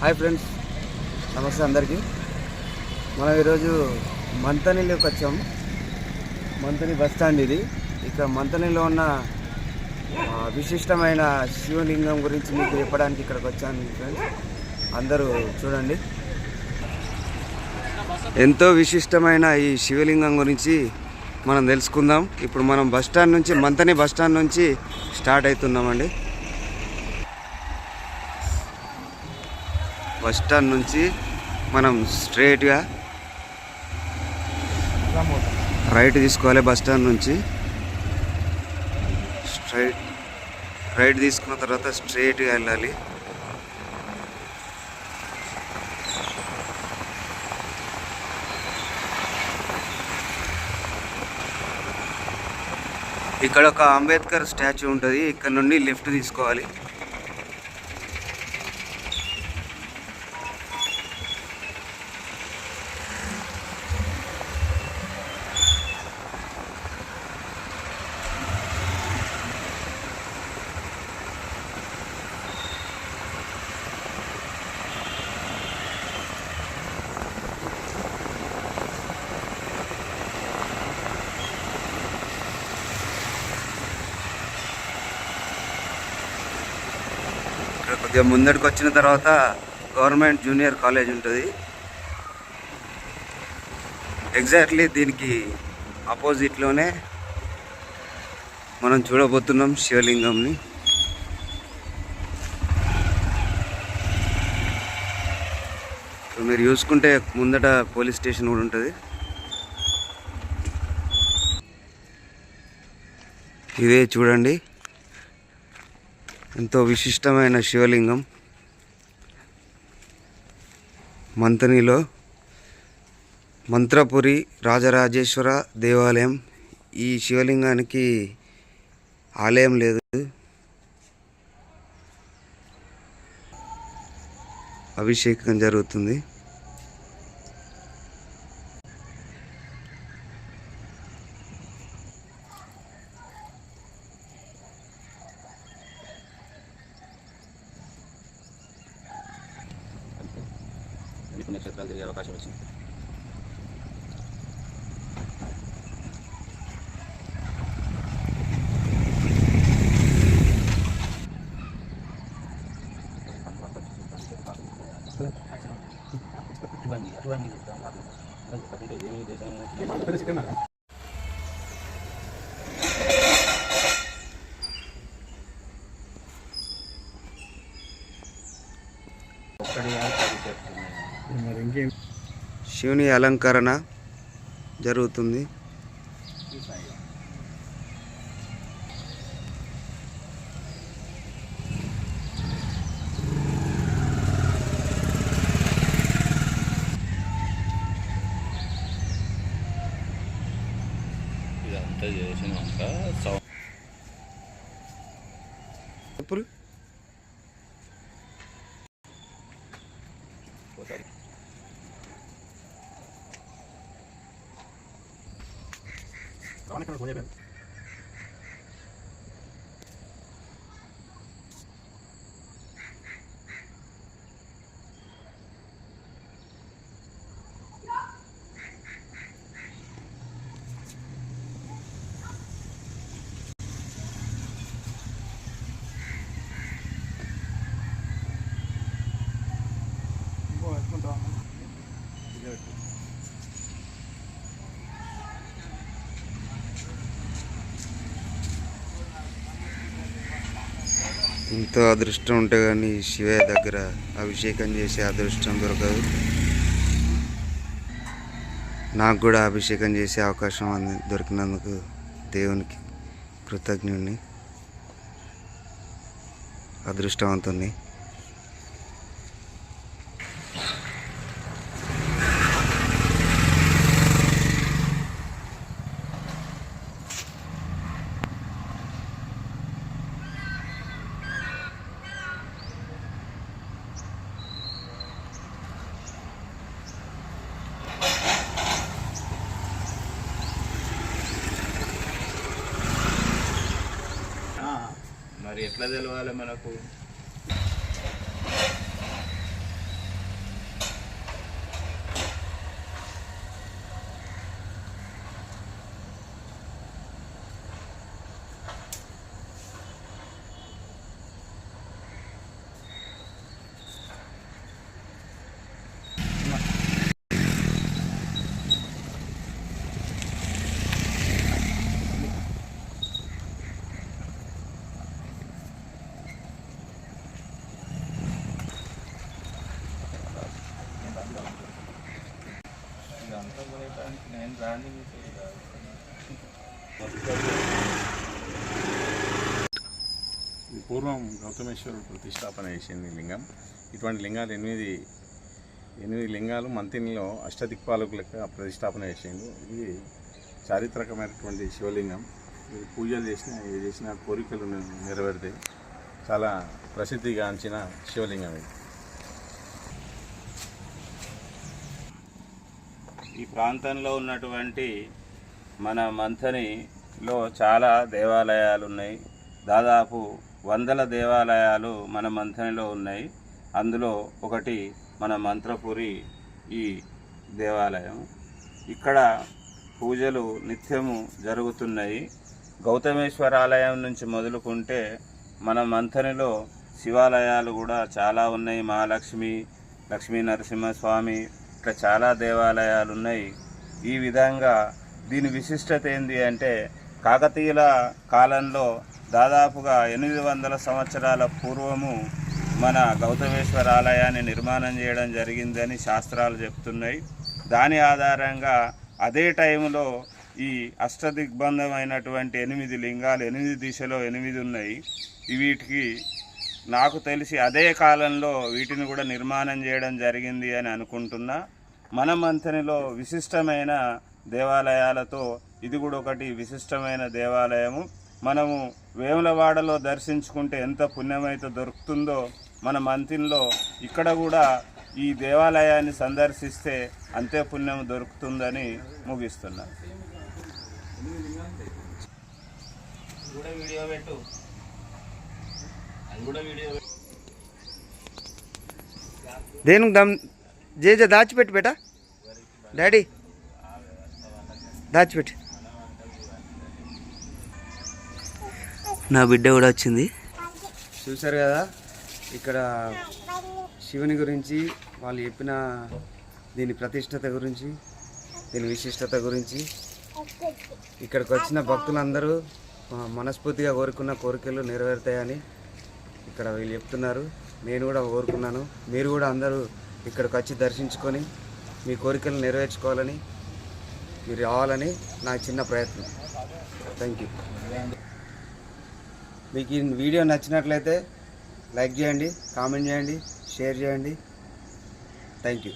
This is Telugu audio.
హాయ్ ఫ్రెండ్స్ నమస్తే అందరికీ. మనం ఈరోజు మంతనిలోకి వచ్చాం. మంతని బస్ స్టాండ్ ఇది. ఇక్కడ మంతనిలో ఉన్న విశిష్టమైన శివలింగం గురించి మీకు చెప్పడానికి ఇక్కడికి వచ్చాను ఫ్రెండ్స్. అందరూ చూడండి. ఎంతో విశిష్టమైన ఈ శివలింగం గురించి మనం తెలుసుకుందాం. ఇప్పుడు మనం బస్ స్టాండ్ నుంచి మంతని బస్ స్టాండ్ నుంచి స్టార్ట్ అవుతున్నామండి. బస్ స్టాండ్ నుంచి మనం స్ట్రైట్గా రైట్ తీసుకోవాలి బస్ స్టాండ్ నుంచి. స్ట్రైట్ రైట్ తీసుకున్న తర్వాత స్ట్రైట్గా వెళ్ళాలి. ఇక్కడ ఒక అంబేద్కర్ స్టాచ్యూ ఉంటుంది. ఇక్కడ నుండి లెఫ్ట్ తీసుకోవాలి. కొద్దిగా ముందడికి వచ్చిన తర్వాత గవర్నమెంట్ జూనియర్ కాలేజ్ ఉంటుంది. ఎగ్జాక్ట్లీ దీనికి ఆపోజిట్లోనే మనం చూడబోతున్నాం శివలింగంని. మీరు చూసుకుంటే ముందట పోలీస్ స్టేషన్ కూడా ఉంటుంది. ఇదే చూడండి. ఎంతో విశిష్టమైన శివలింగం. మంతనిలో మంత్రపురి రాజరాజేశ్వర దేవాలయం. ఈ శివలింగానికి ఆలయం లేదు. అభిషేకం జరుగుతుంది. పుణ్యక్షేత్రాలు తిరిగే అవకాశం వచ్చింది శివుని అలంకరణ జరుగుతుంది. ఇదంతా చేసినాక చెప్పులు 那看到从那边 ఎంతో అదృష్టం ఉంటే కానీ శివయ్య దగ్గర అభిషేకం చేసే అదృష్టం దొరకదు. నాకు కూడా అభిషేకం చేసే అవకాశం అంది దొరికినందుకు దేవునికి కృతజ్ఞుడిని అదృష్టవంతుణ్ణి. మరి ఎట్లా తెలవాలి మనకు? బ్రాండింగ్ పూర్వం గౌతమేశ్వరుడు ప్రతిష్టాపన చేసింది లింగం. ఇటువంటి లింగాలు ఎనిమిది ఎనిమిది లింగాలు మంతినిలో అష్టదిక్పాలకులకు ప్రతిష్టాపన చేసిండు. ఇది చారిత్రకమైనటువంటి శివలింగం. ఇది పూజలు చేసిన ఏ చేసిన కోరికలు నెరవేరితే నెరవేరుతాయి. చాలా ప్రసిద్ధిగాంచిన శివలింగం ఇది. ఈ ప్రాంతంలో ఉన్నటువంటి మన మంథనిలో చాలా దేవాలయాలు ఉన్నాయి. దాదాపు వందల దేవాలయాలు మన మంథనిలో ఉన్నాయి. అందులో ఒకటి మన మంత్రపురి ఈ దేవాలయం. ఇక్కడ పూజలు నిత్యము జరుగుతున్నాయి. గౌతమేశ్వర ఆలయం నుంచి మొదలుకుంటే మన మంథనిలో శివాలయాలు కూడా చాలా ఉన్నాయి. మహాలక్ష్మి లక్ష్మీ నరసింహస్వామి ఇట్లా చాలా దేవాలయాలు ఉన్నాయి ఈ విధంగా దీని విశిష్టత ఏంది అంటే కాకతీయుల కాలంలో దాదాపుగా ఎనిమిది వందల సంవత్సరాల పూర్వము మన గౌతమేశ్వర ఆలయాన్ని నిర్మాణం చేయడం జరిగిందని శాస్త్రాలు చెప్తున్నాయి. దాని ఆధారంగా అదే టైంలో ఈ అష్టదిగ్బంధమైనటువంటి ఎనిమిది లింగాలు ఎనిమిది దిశలో ఎనిమిది ఉన్నాయి. వీటికి నాకు తెలిసి అదే కాలంలో వీటిని కూడా నిర్మాణం చేయడం జరిగింది అని అనుకుంటున్నా. మన మంతనిలో విశిష్టమైన దేవాలయాలతో ఇది కూడా ఒకటి విశిష్టమైన దేవాలయము. మనము వేములవాడలో దర్శించుకుంటే ఎంత పుణ్యమైతే దొరుకుతుందో మన మంతిన్లో ఇక్కడ కూడా ఈ దేవాలయాన్ని సందర్శిస్తే అంతే పుణ్యం దొరుకుతుందని ముగిస్తున్నాను దేని దమ్ జేజ దాచిపెట్టు బేటా. డాడీ. దాచిపెట్టు. నా బిడ్డ కూడా వచ్చింది. చూశారు కదా ఇక్కడ శివుని గురించి వాళ్ళు చెప్పిన దీని ప్రతిష్టత గురించి దీని విశిష్టత గురించి. ఇక్కడికి వచ్చిన భక్తులందరూ మనస్ఫూర్తిగా కోరుకున్న కోరికలు నెరవేరుతాయని ఇక్కడ వీళ్ళు చెప్తున్నారు. నేను కూడా కోరుకున్నాను. మీరు కూడా అందరూ ఇక్కడికి వచ్చి దర్శించుకొని మీ కోరికలు నెరవేర్చుకోవాలని మీరు రావాలని నా చిన్న ప్రయత్నం. థ్యాంక్ యూ మీకు ఈ వీడియో నచ్చినట్లయితే లైక్ చేయండి కామెంట్ చేయండి షేర్ చేయండి. Thank you